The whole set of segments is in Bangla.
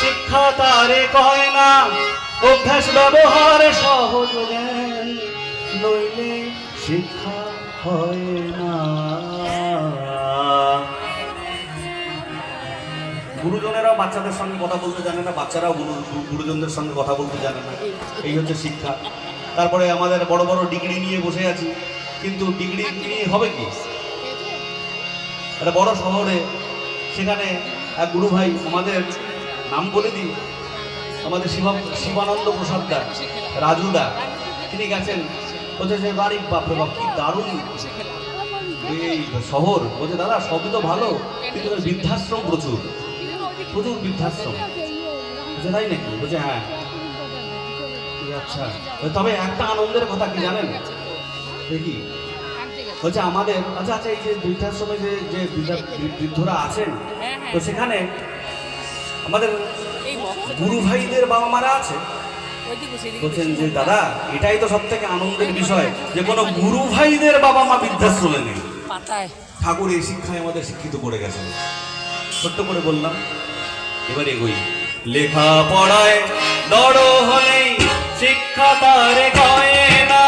শিক্ষা তারে কয় না, অভ্যাস, ব্যবহার সহজ নইলে শিক্ষা হয় না। গুরুজনেরাও বাচ্চাদের সঙ্গে কথা বলতে জানে না, বাচ্চারাও গুরু- গুরুজনদের সঙ্গে কথা বলতে জানে না। এই হচ্ছে শিক্ষা। তারপরে আমাদের বড় বড় ডিগ্রি নিয়ে বসে আছি, কিন্তু ডিগ্রি নিয়ে হবে কি? একটা বড় শহরে সেখানে এক গুরু ভাই আমাদের নাম বলে দিই। আমাদের শিবা, শিবানন্দ প্রসাদ দা, রাজু দা, তিনি গেছেন বলছে যে বাড়ি। বাপরে বাপ, কি দারুণ। এই শহর, বলছে, দাদা, সবই তো ভালো, কিন্তু বৃদ্ধাশ্রম প্রচুর। প্রচুর বৃদ্ধাশ্রম। বলছে, তাই নাকি? বলছে হ্যাঁ। আচ্ছা। তবে একটা আনন্দের কথা কি জানেন? দেখি। বলছে, আমাদের আচ্ছা আচ্ছা এই যে বৃদ্ধাশ্রমে যে যে বৃদ্ধা- বৃদ্ধরা আছেন, তো সেখানে আমাদের গুরু ভাইদের বাবা মারা আছে। বলছেন যে দাদা এটাই তো সব থেকে আনন্দের বিষয় যে কোনো গুরু ভাইদের বাবা মা বৃদ্ধাশ্রমে নেই। ঠাকুর এই শিক্ষায় আমাদের শিক্ষিত করে গেছেন। ছোট্ট করে বললাম এবার এগোই। লেখা পড়ায় বড় হলেই শিক্ষা তারে কয় না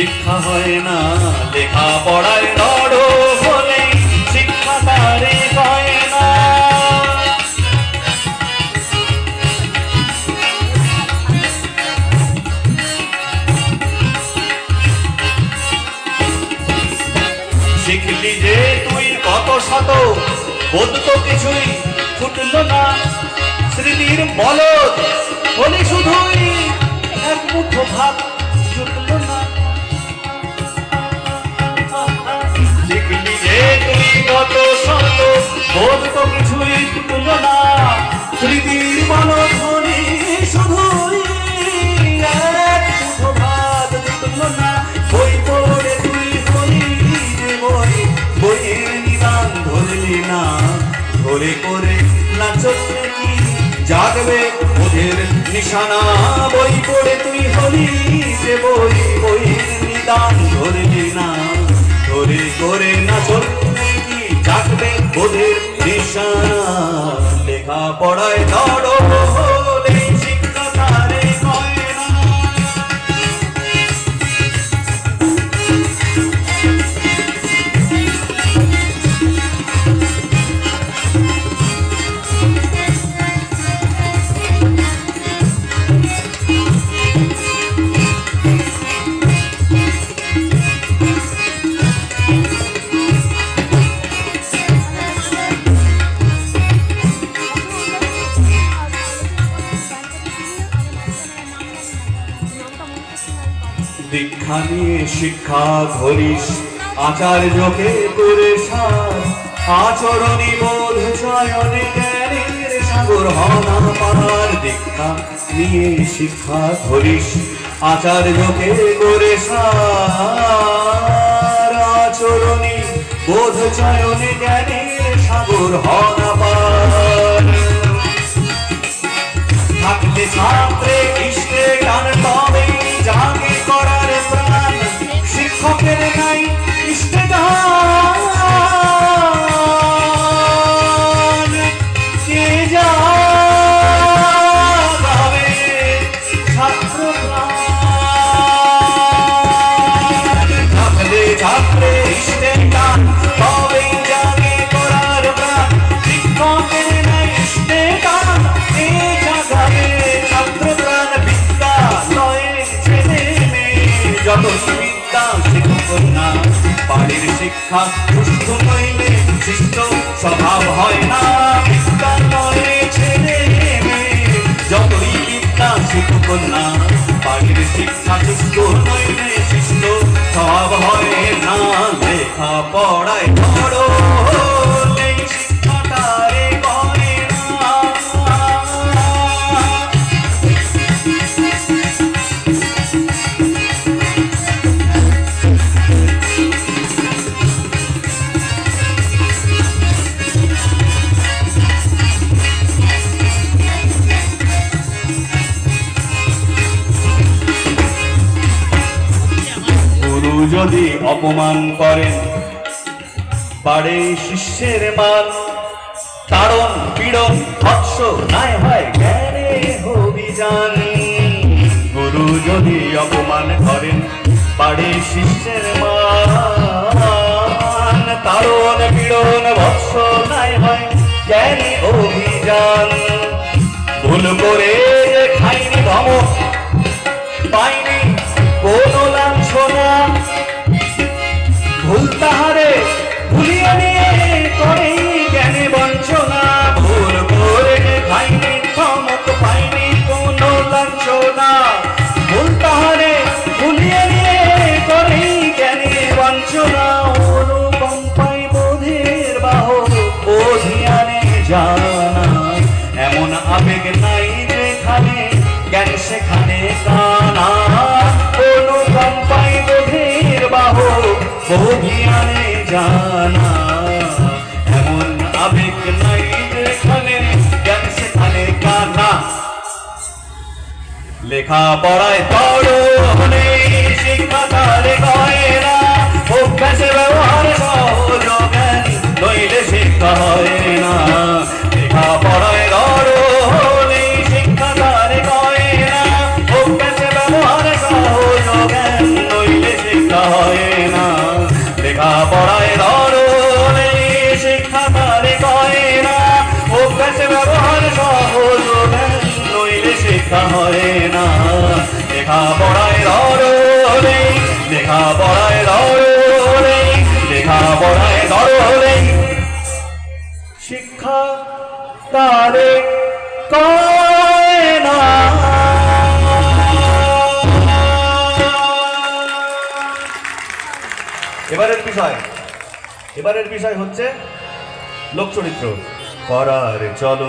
শিক্ষা হয় না লেখা পড়ায় বড় হলেই শিক্ষা তারে কয় না। শিখলি যে তুই কত শত, বোধ তো কিছুই ফুটল না। স্মৃতির বলদ হলি শুধুই এক মুঠো ভাত। বোধ তো কিছুই ফুটল না। স্মৃতির পড়ে তুই হলি বই বইয়ের নিদান ধরলি না। ধরে করে নাচলে কি জাগবে ওদের নিশানা। বই পড়ে তুই হলি যে বই বইয়ের নিদান ধরলি না। ধরে করে নাচলে কি জাগবে ওদের নিশানা। লেখা পড়ায় ধরো। নিয়ে শিক্ষা ধরিস আচার্যকে করে সার। আচরণী বোধ চয়নে জ্ঞানের সাগর হনা পার দীক্ষা নিয়ে শিক্ষা ধরিস আচার্যকে করে সার। আচরণী বোধ চয়নে জ্ঞানের সাগর হনা পার থাকলে ছাত্রে ইষ্টে শিক্ষা সুস্থ নইলে শিষ্ট স্বভাব হয় না। বিদ্যালয়ে ছেলে মেয়ে যতই বিদ্যা শিখুক না বাড়ির শিক্ষা সুস্থ নইলে শিষ্ট স্বভাব হয় না। লেখা পড়ায় বড় যদি অপমান করেন পাড়ে শিষ্যের মান তাড়ন, পীড়ন ভৎস নাই হয় জ্ঞানে অভিযান। গুরু যদি অপমান করেন পাড়ে শিষ্যের মান। তাড়ন, পীড়ন ভৎস নাই হয় জ্ঞানে অভিযান। ভুল করে অভিয়ানে জানা। এমন আবেগ নাই যেখানে জ্ঞান সেখানে কানা লেখা পড়ায় তড় হয় না। লেখা পড়ায় লেখা পড়ায় লেখা পড়ায় শিক্ষা তারে না। এবারের বিষয় এবারের বিষয় হচ্ছে লোকচরিত্র করার চলন